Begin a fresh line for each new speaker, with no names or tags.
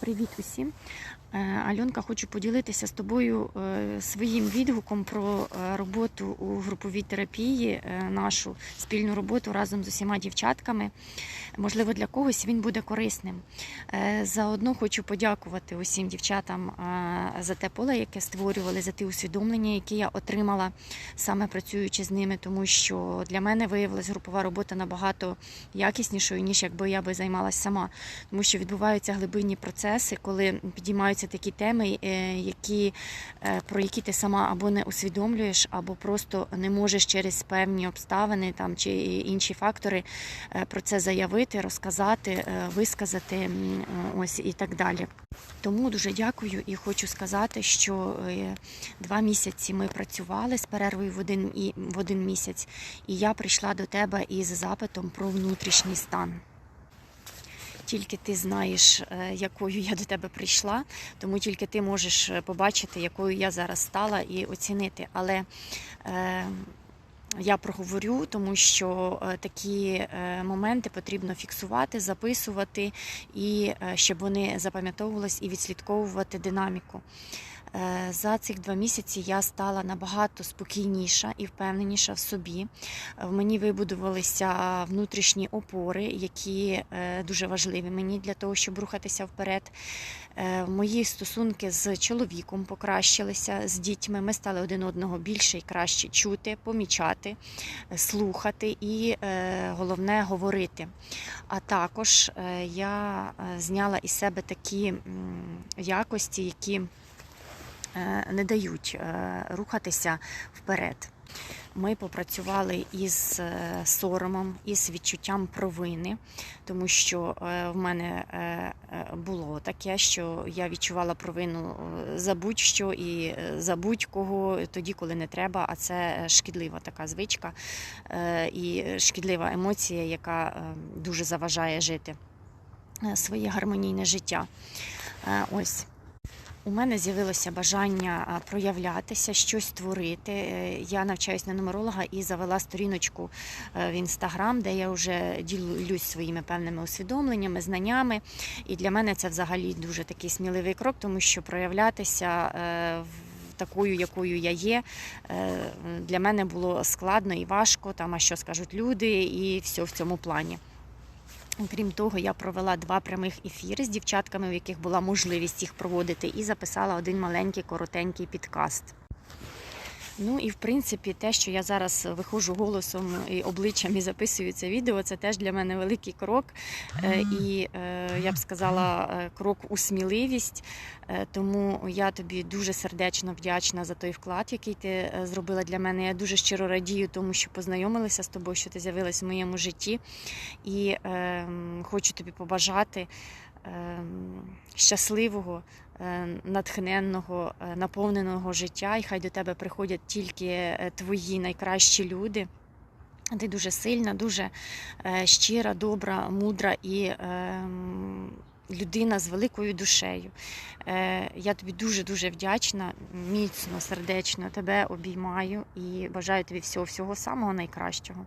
Привіт усім. Е, Альонка, хочу поділитися з тобою е, своїм відгуком про е, роботу у груповій терапії, нашу спільну роботу разом з усіма дівчатками. Можливо, для когось він буде корисним. Заодно хочу подякувати усім дівчатам за те поле, яке створювали, за ті усвідомлення, які я отримала саме працюючи з ними, тому що для мене виявилась групова робота набагато якіснішою, ніж якби я би займалася сама тому що відбуваються глибинні процеси, коли підіймаються такі теми, е, які, е, про які ти сама або не усвідомлюєш, або просто не можеш через певні обставини там, чи інші фактори е, про це заявити, розказати, висказати ось і так далі. Тому дуже дякую і хочу сказати, що два місяці ми працювали з перервою в один, і, в один місяць, і я прийшла до тебе із запитом про внутрішній стан тільки ти знаєш, е, якою я до тебе прийшла, тому тільки ти можеш е, побачити, якою я зараз стала, і оцінити. Але е, я проговорю, тому що е, такі моменти потрібно фіксувати, записувати, і щоб вони запам'ятовувались і відслідковувати динаміку. Е, За цих два місяці я стала набагато спокійніша і впевненіша в собі. Е, В мені вибудувалися внутрішні опори, які е, дуже важливі мені для того, щоб рухатися вперед. Мої стосунки з чоловіком покращилися з дітьми. Ми стали один одного більше і краще чути, помічати, слухати і головне говорити. А також я зняла із себе такі якості, які не дають е, рухатися вперед. Ми попрацювали із е, соромом, із відчуттям провини, тому що е, в мене е, е, було таке, що я відчувала провину е, за будь-що і е, за будь-кого тоді, коли не треба. А це шкідлива така звичка е, і шкідлива емоція, яка е, дуже заважає жити е, своє гармонійне життя. Е, Ось. У мене з'явилося бажання проявлятися, щось творити. Е, Я навчаюсь на нумеролога і завела сторіночку е, в інстаграм, де я вже ділюсь своїми певними усвідомленнями, знаннями. І для мене це взагалі дуже такий сміливий крок, тому що проявлятися е, такою, якою я є, для мене було складно і важко. Там, а що скажуть люди, і все в цьому плані. Крім того, я провела два прямих ефіри з дівчатками, в яких була можливість їх проводити, і записала один маленький коротенький підкаст. Ну і в принципі, те, що я зараз виходжу голосом і обличчям і записую це відео, це теж для мене великий крок. Е, І е, я б сказала, е, крок у сміливість. Тому я тобі дуже сердечно вдячна за той вклад, який ти зробила для мене. Я дуже щиро радію, тому що познайомилася з тобою, що ти з'явилася в моєму житті. І е, хочу тобі побажати щасливого, е, натхненного, е, наповненого життя. І хай до тебе приходять тільки е, твої найкращі люди. Ти дуже сильна, дуже щира, добра, мудра і е, людина з великою душею. Я тобі дуже-дуже вдячна, міцно, сердечно тебе обіймаю і бажаю тобі всього, всього самого найкращого.